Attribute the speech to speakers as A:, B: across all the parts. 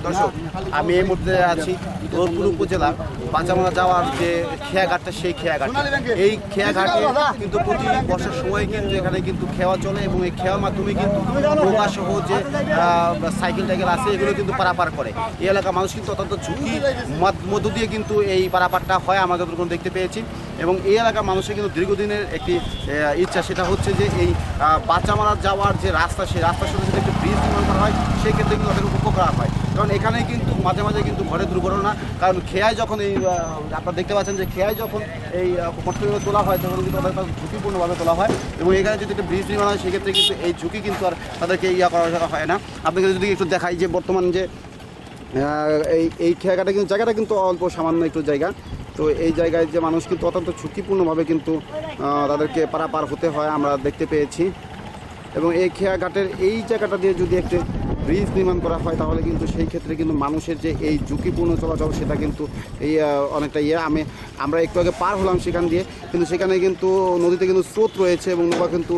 A: প্রিয় দর্শক, আমি এই মুহূর্তে আছি দৌলপুর উপজেলা বাঁচামারা যাওয়ার যে খেয়াঘাটটা, সেই খেয়াঘাট। এই খেয়াঘাটে কিন্তু প্রতি বর্ষার সময় কিন্তু এখানে কিন্তু খেওয়া চলে এবং এই খেওয়ার মাধ্যমে কিন্তু নৌকা সহ যে সাইকেল টাইকেল আছে, এগুলো কিন্তু পারাপার করে। এই এলাকার মানুষ কিন্তু অত্যন্ত ঝুঁকি। মধ্য- দিয়ে কিন্তু এই পারাপারটা হয় আমাদের দেখতে পেয়েছি। এবং এই এলাকার মানুষের কিন্তু দীর্ঘদিনের একটি ইচ্ছা, সেটা হচ্ছে যে এই বাচ্চামারা যাওয়ার যে রাস্তা, সেই রাস্তার সাথে যদি একটি ব্রিজ নির্মাণ করা হয় সেই ক্ষেত্রে কিন্তু তাদের উপকার হয়। কারণ এখানে কিন্তু মাঝে মাঝে কিন্তু ঘরে দুর্ঘটনা, কারণ খেয়ায় যখন এই আপনারা দেখতে পাচ্ছেন যে খেয়ায় যখন এই মোটরসাইকেল তোলা হয়, তখন কিন্তু তাদের ঝুঁকিপূর্ণভাবে তোলা হয় এবং এখানে যদি একটা ব্রিজ নির্মাণ হয়, সেক্ষেত্রে কিন্তু এই ঝুঁকি কিন্তু আর তাদেরকে ইয়া করা হয় না। আপনাকে যদি একটু দেখাই যে বর্তমান যে এই এই খেয়াঘাটা কিন্তু, জায়গাটা কিন্তু অল্প সামান্য একটু জায়গা। তো এই জায়গায় যে মানুষ কিন্তু অত্যন্ত ঝুঁকিপূর্ণভাবে কিন্তু তাদেরকে পারাপার হতে হয়, আমরা দেখতে পেয়েছি। এবং এই খেয়াঘাটের এই জায়গাটা দিয়ে যদি একটি ব্রিজ নির্মাণ করা হয় তাহলে কিন্তু সেই ক্ষেত্রে কিন্তু মানুষের যে এই ঝুঁকিপূর্ণ চলাচল সেটা কিন্তু এই অনেকটা ইয়ে। আমি আমরা একটু আগে পার হলাম সেখান দিয়ে কিন্তু সেখানে কিন্তু নদীতে কিন্তু স্রোত রয়েছে এবং নৌকা কিন্তু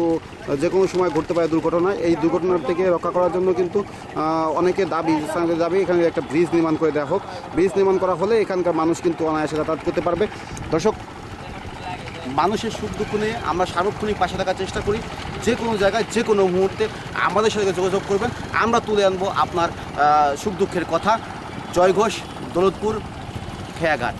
A: যে কোনো সময় ঘটতে পারে দুর্ঘটনা। এই দুর্ঘটনার থেকে রক্ষা করার জন্য কিন্তু আহ, অনেকের দাবি স্থানীয়দের দাবি এখানে একটা ব্রিজ নির্মাণ করে দেওয়া হোক। ব্রিজ নির্মাণ করা হলে এখানকার মানুষ কিন্তু অনায়াসে যাতায়াত করতে পারবে। দর্শক মানুষের সুখ দুঃখ নিয়ে আমরা সার্বক্ষণিক পাশে থাকার চেষ্টা করি। যে কোনো জায়গায়, যে কোনো মুহূর্তে আমাদের সাথে যোগাযোগ করবেন। আমরা তুলে আনব আপনার সুখ দুঃখের কথা। জয় ঘোষ, দৌলতপুর, খেয়াঘাট।